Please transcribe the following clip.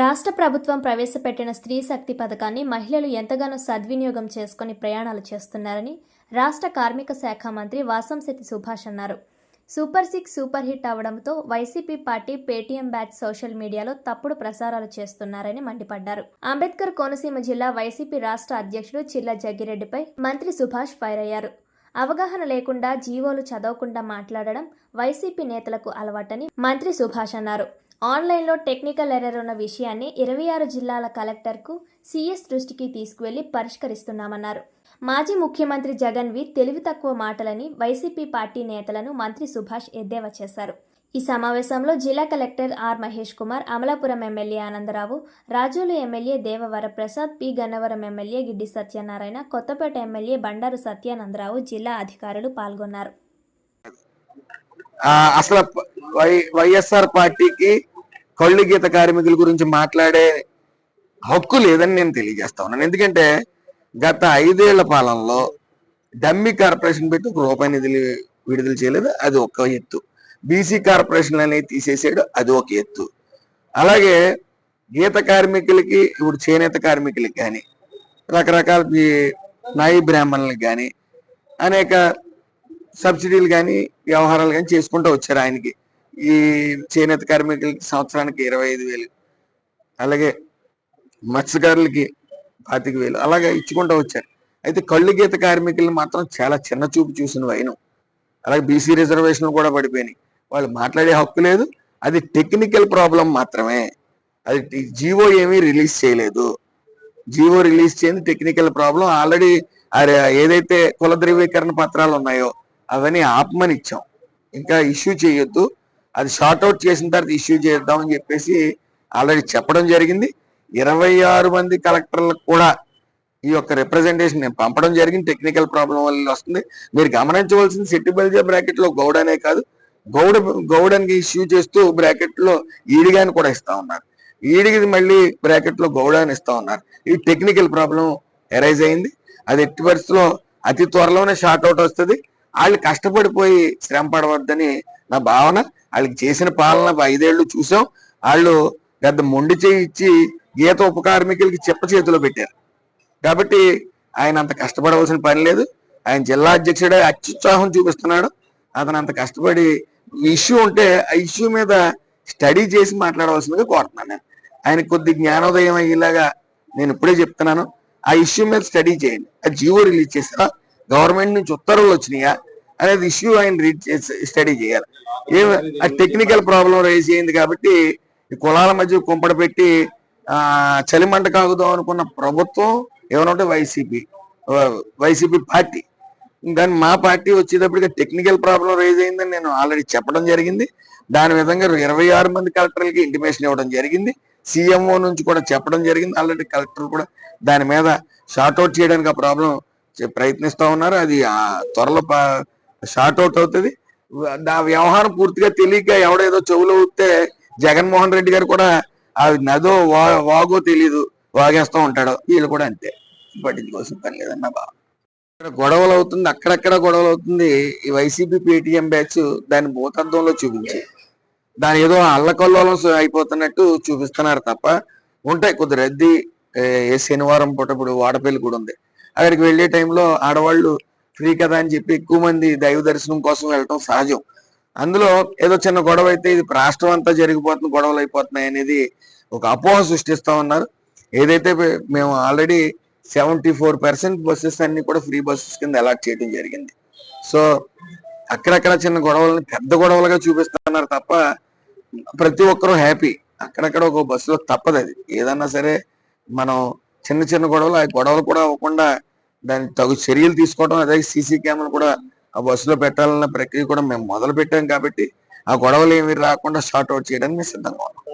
రాష్ట్ర ప్రభుత్వం ప్రవేశపెట్టిన స్త్రీ శక్తి పథకాన్ని మహిళలు ఎంతగానో సద్వినియోగం చేసుకుని ప్రయాణాలు చేస్తున్నారని రాష్ట్ర కార్మిక శాఖ మంత్రి వాసంశెట్టి సుభాష్ అన్నారు. సూపర్ సిక్స్ సూపర్ హిట్ అవడంతో YCP party Paytm batch social మీడియాలో తప్పుడు ప్రసారాలు చేస్తున్నారని మండిపడ్డారు. అంబేద్కర్ కోనసీమ జిల్లా వైసీపీ రాష్ట్ర అధ్యక్షుడు చిల్ల జగ్గిరెడ్డిపై మంత్రి సుభాష్ ఫైర్ అయ్యారు. అవగాహన లేకుండా జీవోలు చదవకుండా మాట్లాడడం వైసీపీ నేతలకు అలవాటని మంత్రి సుభాష్ అన్నారు. ఆన్లైన్లో టెక్నికల్ ఎర్రర్ ఉన్న విషయాన్ని ఇరవై ఆరు జిల్లాల కలెక్టర్కు సీఎస్ దృష్టికి తీసుకువెళ్ళి పరిష్కరిస్తున్నామన్నారు. మాజీ ముఖ్యమంత్రి జగన్వి తెలివి తక్కువ మాటలని వైసీపీ పార్టీ నేతలను మంత్రి సుభాష్ ఎద్దేవా చేశారు. ఈ సమావేశంలో జిల్లా collector R Mahesh Kumar Amalapuram MLA Anandarao Razole MLA Devavaraprasad P Gannavaram MLA Giddi Satyanarayana Kothapeta MLA Bandaru Satyanandarao జిల్లా అధికారులు పాల్గొన్నారు. అసలు వై వైఎస్ఆర్ పార్టీకి కళ్ళు గీత కార్మికుల గురించి మాట్లాడే హక్కు లేదని నేను తెలియజేస్తా ఉన్నాను. ఎందుకంటే గత ఐదేళ్ళ పాలనలో డమ్మి కార్పొరేషన్ పెట్టి ఒక రూపాయి నిధులు విడుదల చేయలేదు అది ఒక ఎత్తు. బీసీ కార్పొరేషన్ అనేది తీసేసాడు అది ఒక ఎత్తు. అలాగే గీత కార్మికులకి ఇప్పుడు చేనేత కార్మికులకి కానీ రకరకాల నాయి బ్రాహ్మణులకి కానీ అనేక సబ్సిడీలు కానీ వ్యవహారాలు కానీ చేసుకుంటూ వచ్చారు ఆయనకి. ఈ చేనేత కార్మికులకి సంవత్సరానికి ఇరవై ఐదు వేలు అలాగే మత్స్యకారులకి పాతిక వేలు అలాగే ఇచ్చుకుంటూ వచ్చారు. అయితే కళ్ళు గీత కార్మికులు మాత్రం చాలా చిన్న చూపు చూసిన వైనం. అలాగే బీసీ రిజర్వేషన్ కూడా పడిపోయినాయి. వాళ్ళు మాట్లాడే హక్కు లేదు అది టెక్నికల్ ప్రాబ్లం మాత్రమే. అది జీవో ఏమీ రిలీజ్ చేయలేదు. జీవో రిలీజ్ చేయండి టెక్నికల్ ప్రాబ్లం ఆల్రెడీ ఏదైతే కుల ధృవీకరణ పత్రాలు ఉన్నాయో అవన్నీ ఆపమని ఇచ్చాం. ఇంకా ఇష్యూ చేయొద్దు. అది షార్ట్ అవుట్ చేసిన తర్వాత ఇష్యూ చేద్దామని చెప్పేసి ఆల్రెడీ చెప్పడం జరిగింది. ఇరవై ఆరు మంది కలెక్టర్లకు కూడా ఈ యొక్క రిప్రజెంటేషన్ నేను పంపడం జరిగింది. టెక్నికల్ ప్రాబ్లం వల్ల వస్తుంది. మీరు గమనించవలసింది సిట్టి బల్జా బ్రాకెట్లో గౌడ్ అనే కాదు. గౌడ గౌడనికి ఇష్యూ చేస్తూ బ్రాకెట్లో ఈడిగాని కూడా ఇస్తా ఉన్నారు. ఈడికి మళ్ళీ బ్రాకెట్లో గౌడాని ఇస్తా ఉన్నారు. ఇది టెక్నికల్ ప్రాబ్లం ఎరైజ్ అయింది. అది ఎట్టి పరిస్థితిలో అతి త్వరలోనే షార్ట్ అవుట్ వస్తుంది. వాళ్ళు కష్టపడిపోయి శ్రమ పడవద్దని నా భావన. వాళ్ళకి చేసిన పాలన ఐదేళ్ళు చూసాం. వాళ్ళు పెద్ద మొండి చేయి ఇచ్చి గీత ఉప కార్మికులకి చెప్ప చేతిలో పెట్టారు. కాబట్టి ఆయన అంత కష్టపడవలసిన పని లేదు. ఆయన జిల్లా అధ్యక్షుడే అత్యుత్సాహం చూపిస్తున్నాడు. అతను అంత కష్టపడి ఇష్యూ ఉంటే ఆ ఇష్యూ మీద స్టడీ చేసి మాట్లాడవలసిందిగా కోరుతున్నాను నేను. ఆయన కొద్ది జ్ఞానోదయం అయ్యేలాగా నేను ఇప్పుడే చెప్తున్నాను. ఆ ఇష్యూ మీద స్టడీ చేయండి. ఆ జీవో రిలీజ్ చేస్తా గవర్నమెంట్ నుంచి ఉత్తర్వులు వచ్చినాయా? అనేది ఇష్యూ ఆయన రీడ్ స్టడీ చేయాలి. ఏం ఆ టెక్నికల్ ప్రాబ్లం రైజ్ అయింది కాబట్టి కులాల మధ్య కుంపడ పెట్టి చలిమంట కాగుదాం అనుకున్న ప్రభుత్వం ఏమనంటే వైసీపీ వైసీపీ పార్టీ. కానీ మా పార్టీ వచ్చేటప్పటికి టెక్నికల్ ప్రాబ్లం రైజ్ అయిందని నేను ఆల్రెడీ చెప్పడం జరిగింది. దాని విధంగా ఇరవై ఆరు మంది కలెక్టర్లకి ఇంటిమేషన్ ఇవ్వడం జరిగింది. సీఎంఓ నుంచి కూడా చెప్పడం జరిగింది. ఆల్రెడీ కలెక్టర్ కూడా దాని మీద షార్ట్ అవుట్ చేయడానికి ఆ ప్రాబ్లం ప్రయత్నిస్తూ ఉన్నారు. అది త్వరలో షార్ట్ అవుట్ అవుతుంది. నా వ్యవహారం పూర్తిగా తెలియక ఎవడేదో చెవులు ఊతే జగన్మోహన్ రెడ్డి గారు కూడా ఆ నదో వా- వాగో తెలీదు వాగేస్తూ ఉంటాడు వీళ్ళు కూడా అంతే. పట్టించుకోవాల్సిన పని లేదన్న బాబు ఇక్కడ గొడవలు అవుతుంది అక్కడక్కడ గొడవలు అవుతుంది. ఈ వైసీపీ పేటిఎం బ్యాచ్ దాని భూతత్వంలో చూపించి దాని ఏదో అల్లకల్లోలం అయిపోతున్నట్టు చూపిస్తున్నారు తప్ప ఉంటాయి కొద్ది రద్దీ. ఏ ఏ శనివారం పూట ఇప్పుడు వాడపల్లి కూడా ఉంది. అక్కడికి వెళ్ళే టైంలో ఆడవాళ్ళు ఫ్రీ కదా అని చెప్పి ఎక్కువ మంది దైవ దర్శనం కోసం వెళ్ళటం సహజం. అందులో ఏదో చిన్న గొడవ అయితే ఇది రాష్ట్రం అంతా జరిగిపోతుంది గొడవలు అయిపోతున్నాయి అనేది ఒక అపోహ సృష్టిస్తా ఉన్నారు. ఏదైతే మేము already seventy four percent buses అన్ని కూడా ఫ్రీ బస్సెస్ కింద అలాట్ చేయడం జరిగింది. సో అక్కడక్కడ చిన్న గొడవలని పెద్ద గొడవలుగా చూపిస్తున్నారు తప్ప ప్రతి ఒక్కరూ హ్యాపీ. అక్కడక్కడ ఒక బస్సులో తప్పదు అది ఏదన్నా సరే మనం చిన్న చిన్న గొడవలు ఆ గొడవలు కూడా అవ్వకుండా దాని తగు చర్యలు తీసుకోవడం అదే సీసీ కెమెరా కూడా ఆ బస్సులో పెట్టాలన్న ప్రక్రియ కూడా మేము మొదలు పెట్టాం కాబట్టి ఆ గొడవలు ఏమి రాకుండా షార్ట్ అవుట్ చేయడానికి మేము సిద్ధంగా ఉన్నాం.